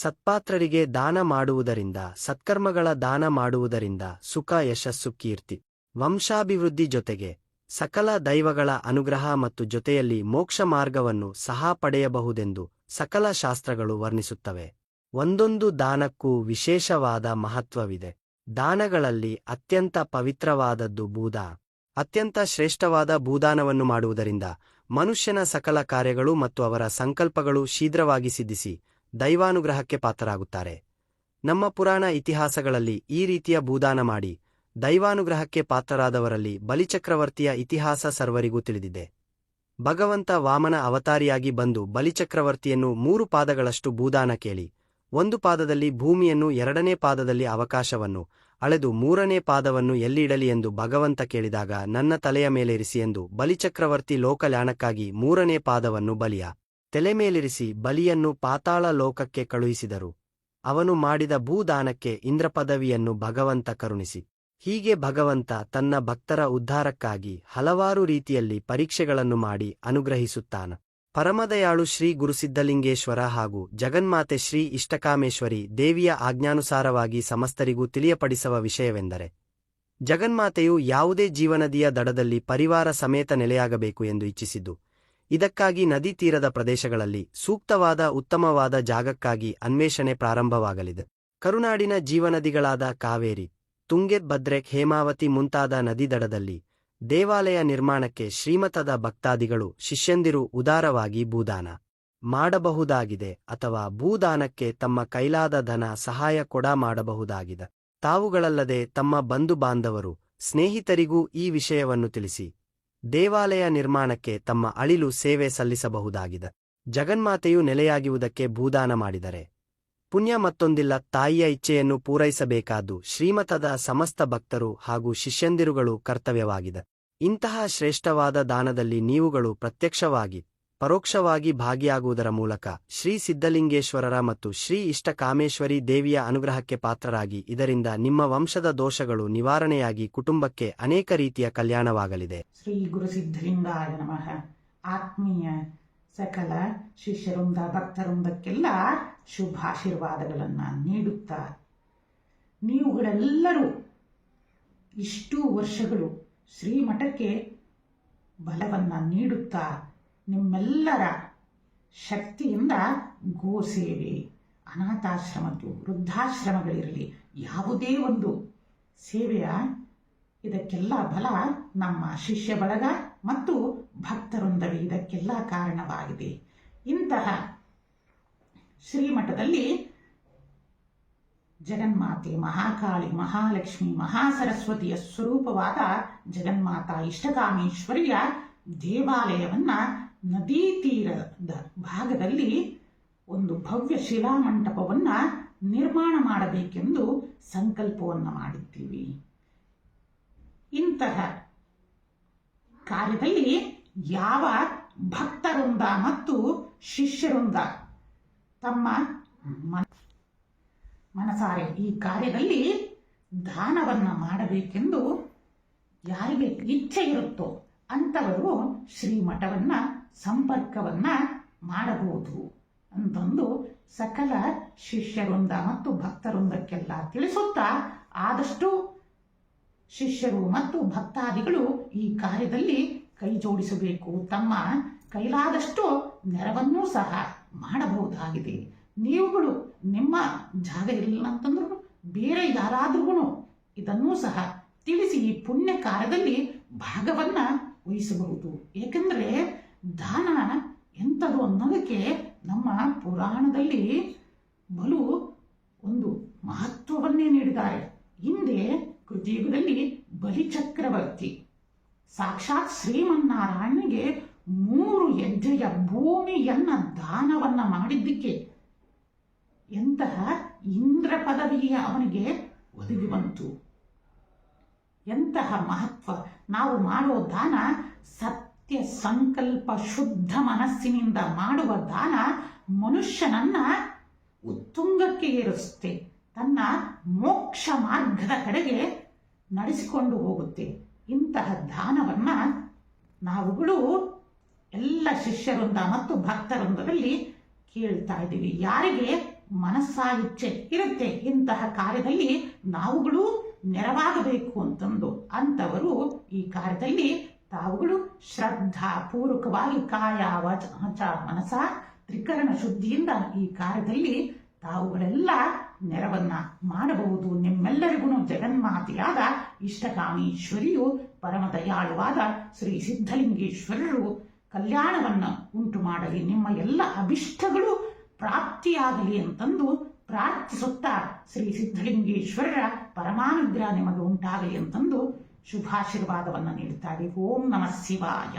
ಸತ್ಪಾತ್ರರಿಗೆ ದಾನ ಮಾಡುವುದರಿಂದ, ಸತ್ಕರ್ಮಗಳ ದಾನ ಮಾಡುವುದರಿಂದ ಸುಖ ಯಶಸ್ಸು ಕೀರ್ತಿ. ವಂಶಾಭಿವೃದ್ಧಿ ಜೊತೆಗೆ, ಸಕಲ ದೈವಗಳ ಅನುಗ್ರಹ ಮತ್ತು ಜೊತೆಯಲ್ಲಿ ಮೋಕ್ಷ ಮಾರ್ಗವನ್ನು ಸಹ ಪಡೆಯಬಹುದೆಂದು ಸಕಲ ಶಾಸ್ತ್ರಗಳು ವರ್ಣಿಸುತ್ತವೆ. ಒಂದೊಂದು ದಾನಕ್ಕೂ ವಿಶೇಷವಾದ ಮಹತ್ವವಿದೆ. ದಾನಗಳಲ್ಲಿ ಅತ್ಯಂತ ಪವಿತ್ರವಾದದ್ದು ಭೂದಾ ಅತ್ಯಂತ ಶ್ರೇಷ್ಠವಾದ ಭೂದಾನವನ್ನು ಮಾಡುವುದರಿಂದ ಮನುಷ್ಯನ ಸಕಲ ಕಾರ್ಯಗಳು ಮತ್ತು ಅವರ ಸಂಕಲ್ಪಗಳು ಶೀಘ್ರವಾಗಿ ಸಿದ್ಧಿಸಿ ದೈವಾನುಗ್ರಹಕ್ಕೆ ಪಾತ್ರರಾಗುತ್ತಾರೆ. ನಮ್ಮ ಪುರಾಣ ಇತಿಹಾಸಗಳಲ್ಲಿ ಈ ರೀತಿಯ ಭೂದಾನ ಮಾಡಿ ದೈವಾನುಗ್ರಹಕ್ಕೆ ಪಾತ್ರರಾದವರಲ್ಲಿ ಬಲಿಚಕ್ರವರ್ತಿಯ ಇತಿಹಾಸ ಸರ್ವರಿಗೂ ತಿಳಿದಿದೆ. ಭಗವಂತ ವಾಮನ ಅವತಾರಿಯಾಗಿ ಬಂದು ಬಲಿಚಕ್ರವರ್ತಿಯನ್ನು ಮೂರು ಪಾದಗಳಷ್ಟು ಭೂದಾನ ಕೇಳಿ, ಒಂದು ಪಾದದಲ್ಲಿ ಭೂಮಿಯನ್ನು, ಎರಡನೇ ಪಾದದಲ್ಲಿ ಅವಕಾಶವನ್ನು, ಅಳೆದು ಮೂರನೇ ಪಾದವನ್ನು ಎಲ್ಲಿಡಲಿ ಎಂದು ಭಗವಂತ ಕೇಳಿದಾಗ ನನ್ನ ತಲೆಯ ಮೇಲೇರಿಸಿ ಎಂದು ಬಲಿಚಕ್ರವರ್ತಿ ಲೋಕಲ್ಯಾಣಕ್ಕಾಗಿ ಮೂರನೇ ಪಾದವನ್ನು ಬಲಿಯ ತಲೆ ಮೇಲಿರಿಸಿ ಬಲಿಯನ್ನು ಪಾತಾಳ ಲೋಕಕ್ಕೆ ಕಳುಹಿಸಿದರು. ಅವನು ಮಾಡಿದ ಭೂದಾನಕ್ಕೆ ಇಂದ್ರಪದವಿಯನ್ನು ಭಗವಂತ ಕರುಣಿಸಿ. ಹೀಗೆ ಭಗವಂತ ತನ್ನ ಭಕ್ತರ ಉದ್ಧಾರಕ್ಕಾಗಿ ಹಲವಾರು ರೀತಿಯಲ್ಲಿ ಪರೀಕ್ಷೆಗಳನ್ನು ಮಾಡಿ ಅನುಗ್ರಹಿಸುತ್ತಾನ. ಪರಮದಯಾಳು ಶ್ರೀ ಗುರುಸಿದ್ಧಲಿಂಗೇಶ್ವರ ಹಾಗೂ ಜಗನ್ಮಾತೆ ಶ್ರೀ ಇಷ್ಟಕಾಮೇಶ್ವರಿ ದೇವಿಯ ಆಜ್ಞಾನುಸಾರವಾಗಿ ಸಮಸ್ತರಿಗೂ ತಿಳಿಯಪಡಿಸುವ ವಿಷಯವೆಂದರೆ, ಜಗನ್ಮಾತೆಯು ಯಾವುದೇ ಜೀವನದಿಯ ದಡದಲ್ಲಿ ಪರಿವಾರ ಸಮೇತ ನೆಲೆಯಾಗಬೇಕು ಎಂದು ಇಚ್ಛಿಸಿದ್ದು. ಇದಕ್ಕಾಗಿ ನದಿ ತೀರದ ಪ್ರದೇಶಗಳಲ್ಲಿ ಸೂಕ್ತವಾದ ಉತ್ತಮವಾದ ಜಾಗಕ್ಕಾಗಿ ಅನ್ವೇಷಣೆ ಪ್ರಾರಂಭವಾಗಲಿದೆ. ಕರುನಾಡಿನ ಜೀವನದಿಗಳಾದ ಕಾವೇರಿ ತುಂಗೆತ್ ಭದ್ರೆಕ್, ಹೇಮಾವತಿ ಮುಂತಾದ ನದಿದಡದಲ್ಲಿ ದೇವಾಲಯ ನಿರ್ಮಾಣಕ್ಕೆ ಶ್ರೀಮತದ ಭಕ್ತಾದಿಗಳು ಶಿಷ್ಯಂದಿರು ಉದಾರವಾಗಿ ಭೂದಾನ ಮಾಡಬಹುದಾಗಿದೆ ಅಥವಾ ಭೂದಾನಕ್ಕೆ ತಮ್ಮ ಕೈಲಾದ ಧನ ಸಹಾಯ ಕೊಡ ಮಾಡಬಹುದಾಗಿದೆ. ತಾವುಗಳಲ್ಲದೆ ತಮ್ಮ ಬಂಧು ಬಾಂಧವರು, ಸ್ನೇಹಿತರಿಗೂ ಈ ವಿಷಯವನ್ನು ತಿಳಿಸಿ. ದೇವಾಲಯ ನಿರ್ಮಾಣಕ್ಕೆ ತಮ್ಮ ಅಳಿಲು ಸೇವೆ ಸಲ್ಲಿಸಬಹುದಾಗಿದೆ. ಜಗನ್ಮಾತೆಯು ನೆಲೆಯಾಗುವುದಕ್ಕೆ ಭೂದಾನ ಮಾಡಿದರೆ. ಪುಣ್ಯ ಮತ್ತೊಂದಿಲ್ಲ, ತಾಯಿಯ ಇಚ್ಛೆಯನ್ನು ಪೂರೈಸಬೇಕಾದ್ದು ಶ್ರೀಮತದ ಸಮಸ್ತ ಭಕ್ತರು ಹಾಗೂ ಶಿಷ್ಯಂದಿರುಗಳು ಕರ್ತವ್ಯವಾಗಿದೆ. ಇಂತಹ ಶ್ರೇಷ್ಠವಾದ ದಾನದಲ್ಲಿ ನೀವುಗಳು ಪ್ರತ್ಯಕ್ಷವಾಗಿ ಪರೋಕ್ಷವಾಗಿ ಭಾಗಿಯಾಗುವುದರ ಮೂಲಕ ಶ್ರೀ ಸಿದ್ಧಲಿಂಗೇಶ್ವರರ ಮತ್ತು ಶ್ರೀ ಇಷ್ಟಕಾಮೇಶ್ವರಿ ದೇವಿಯ ಅನುಗ್ರಹಕ್ಕೆ ಪಾತ್ರರಾಗಿ ಇದರಿಂದ ನಿಮ್ಮ ವಂಶದ ದೋಷಗಳು ನಿವಾರಣೆಯಾಗಿ ಕುಟುಂಬಕ್ಕೆ ಅನೇಕ ರೀತಿಯ ಕಲ್ಯಾಣವಾಗಲಿದೆ. ಶ್ರೀ ಗುರುಸಿದ್ಧಲಿಂಗಾಯ ನಮಃ. ಆತ್ಮೀಯ ಸಕಲ ಶಿಷ್ಯರುಂದ ಭಕ್ತರುಂದಕ್ಕೆಲ್ಲ ಶುಭಾಶೀರ್ವಾದಗಳನ್ನು ನೀಡುತ್ತಾ ನೀವುಗಳೆಲ್ಲರೂ ಇಷ್ಟು ವರ್ಷಗಳು ಶ್ರೀಮಠಕ್ಕೆ ಬಲವನ್ನು ನೀಡುತ್ತಾ ನಿಮ್ಮೆಲ್ಲರ ಶಕ್ತಿಯಿಂದ ಗೋಸೇವೆ ಅನಾಥಾಶ್ರಮದ್ದು, ವೃದ್ಧಾಶ್ರಮಗಳಿರಲಿ, ಯಾವುದೇ ಒಂದು ಸೇವೆಯ ಇದಕ್ಕೆಲ್ಲ ಬಲ ನಮ್ಮ ಶಿಷ್ಯ ಬಳಗ ಮತ್ತು ಭಕ್ತರೊಂದವೇ ಇದಕ್ಕೆಲ್ಲ ಕಾರಣವಾಗಿದೆ. ಇಂತಹ ಶ್ರೀಮಠದಲ್ಲಿ ಜಗನ್ಮಾತೆ, ಮಹಾಕಾಳಿ, ಮಹಾಲಕ್ಷ್ಮಿ, ಮಹಾಸರಸ್ವತಿಯ ಸ್ವರೂಪವಾದ ಜಗನ್ಮಾತಾ ಇಷ್ಟಕಾಮೇಶ್ವರಿಯ ದೇವಾಲಯವನ್ನ ನದೀ ತೀರದ ಭಾಗದಲ್ಲಿ ಒಂದು ಭವ್ಯ ಶಿಲಾಮಂಟಪವನ್ನ ನಿರ್ಮಾಣ ಮಾಡಬೇಕೆಂದು ಸಂಕಲ್ಪವನ್ನು ಮಾಡಿದ್ದೀವಿ. ಇಂತಹ ಕಾರ್ಯದಲ್ಲಿ ಯಾವ ಭಕ್ತರುಂದ ಮತ್ತು ಶಿಷ್ಯವೃಂದ ತಮ್ಮ ಮನ- ಮನಸಾರೆ ಈ ಕಾರ್ಯದಲ್ಲಿ ದಾನವನ್ನ ಮಾಡಬೇಕೆಂದು ಯಾರಿಗೆ ಇಚ್ಛೆ ಇರುತ್ತೋ ಅಂಥವರು ಶ್ರೀಮಠವನ್ನ ಸಂಪರ್ಕವನ್ನ ಮಾಡಬಹುದು ಅಂತಂದು ಸಕಲ ಶಿಷ್ಯವೃಂದ ಮತ್ತು ಭಕ್ತರೊಂದಕ್ಕೆಲ್ಲ ತಿಳಿಸುತ್ತಾ ಆದಷ್ಟು ಶಿಷ್ಯರು ಮತ್ತು ಭಕ್ತಾದಿಗಳು ಈ ಕಾರ್ಯದಲ್ಲಿ ಕೈ ಜೋಡಿಸಬೇಕು. ತಮ್ಮ ಕೈಲಾದಷ್ಟು ನೆರವನ್ನೂ ಸಹ ಮಾಡಬಹುದಾಗಿದೆ. ನೀವುಗಳು ನಿಮ್ಮ ಜಾಗ ಇಲ್ಲ ಅಂತಂದ್ರೂ ಬೇರೆ ಯಾರಾದ್ರೂ ಇದನ್ನೂ ಸಹ ತಿಳಿಸಿ ಈ ಪುಣ್ಯ ಕಾರ್ಯದಲ್ಲಿ ಭಾಗವನ್ನ ವಹಿಸಬಹುದು ಏಕೆಂದರೆ ದಾನ ಎಂಥದ್ದು ಅನ್ನೋದಕ್ಕೆ ನಮ್ಮ ಪುರಾಣದಲ್ಲಿ ಬಲು ಒಂದು ಮಹತ್ವವನ್ನೇ ನೀಡಿದ್ದಾರೆ. ಹಿಂದೆ ಕೃತಿಯುಗದಲ್ಲಿ ಬಲಿಚಕ್ರವರ್ತಿ. ಸಾಕ್ಷಾತ್ ಶ್ರೀಮನ್ನಾರಾಯಣನಿಗೆ ಮೂರು ಹೆಜ್ಜೆಯ ಭೂಮಿಯನ್ನ ದಾನವನ್ನ ಮಾಡಿದ್ದಕ್ಕೆ. ಎಂತಹ ಇಂದ್ರ ಪದವಿಯ ಅವನಿಗೆ ಒದಗಿ ಬಂತು. ಎಂತಹ ಮಹತ್ವ? ನಾವು ಮಾಡುವ ದಾನ ಸತ್ಯ ಸಂಕಲ್ಪ ಶುದ್ಧ ಮನಸ್ಸಿನಿಂದ ಮಾಡುವ ದಾನ ಮನುಷ್ಯನನ್ನ ಉತ್ತುಂಗಕ್ಕೆ ಏರಿಸುತ್ತೆ. ತನ್ನ ಮೋಕ್ಷ ಮಾರ್ಗದ ಕಡೆಗೆ ನಡೆಸಿಕೊಂಡು ಹೋಗುತ್ತೆ. ಇಂತಹ ದಾನವನ್ನ ನಾವುಗಳು ಎಲ್ಲ ಶಿಷ್ಯರಿಂದ ಮತ್ತು ಭಕ್ತವೃಂದದಲ್ಲಿ ಕೇಳ್ತಾ ಇದ್ದೀವಿ. ಯಾರಿಗೆ ಮನಸ್ಸಾ ಇಚ್ಛೆ ಇರುತ್ತೆ ಇಂತಹ ಕಾರ್ಯದಲ್ಲಿ ನಾವುಗಳು ನೆರವಾಗಬೇಕು ಅಂತಂದು ಅಂಥವರು ಈ ಕಾರ್ಯದಲ್ಲಿ ತಾವುಗಳು ಶ್ರದ್ಧಾ ಪೂರ್ವಕವಾಗಿ ಕಾಯ ವಚ ಮನಸ ತ್ರಿಕರಣ ಶುದ್ಧಿಯಿಂದ ಈ ಕಾರ್ಯದಲ್ಲಿ ತಾವುಗಳೆಲ್ಲ ನೆರವನ್ನ ಮಾಡಬಹುದು. ನಿಮ್ಮೆಲ್ಲರಿಗೂ ಜಗನ್ಮಾತೆಯಾದ ಇಷ್ಟಕಾಮೀಶ್ವರಿಯು ಪರಮ ದಯಾಳುವಾದ ಶ್ರೀ ಸಿದ್ಧಲಿಂಗೇಶ್ವರರು ಕಲ್ಯಾಣವನ್ನು ಉಂಟು ಮಾಡಲಿ ನಿಮ್ಮ ಎಲ್ಲ ಅಭಿಷ್ಟಗಳು ಪ್ರಾಪ್ತಿಯಾಗಲಿ ಅಂತಂದು ಪ್ರಾರ್ಥಿಸುತ್ತಾ ಶ್ರೀ ಸಿದ್ಧಲಿಂಗೇಶ್ವರರ ಪರಮಾನುಗ್ರಹ ನಿಮಗೆ ಉಂಟಾಗಲಿ ಅಂತಂದು ಶುಭಾಶೀರ್ವಾದವನ್ನು ನೀಡುತ್ತಾರೆ ಓಂ ನಮಃ ಶಿವಾಯ.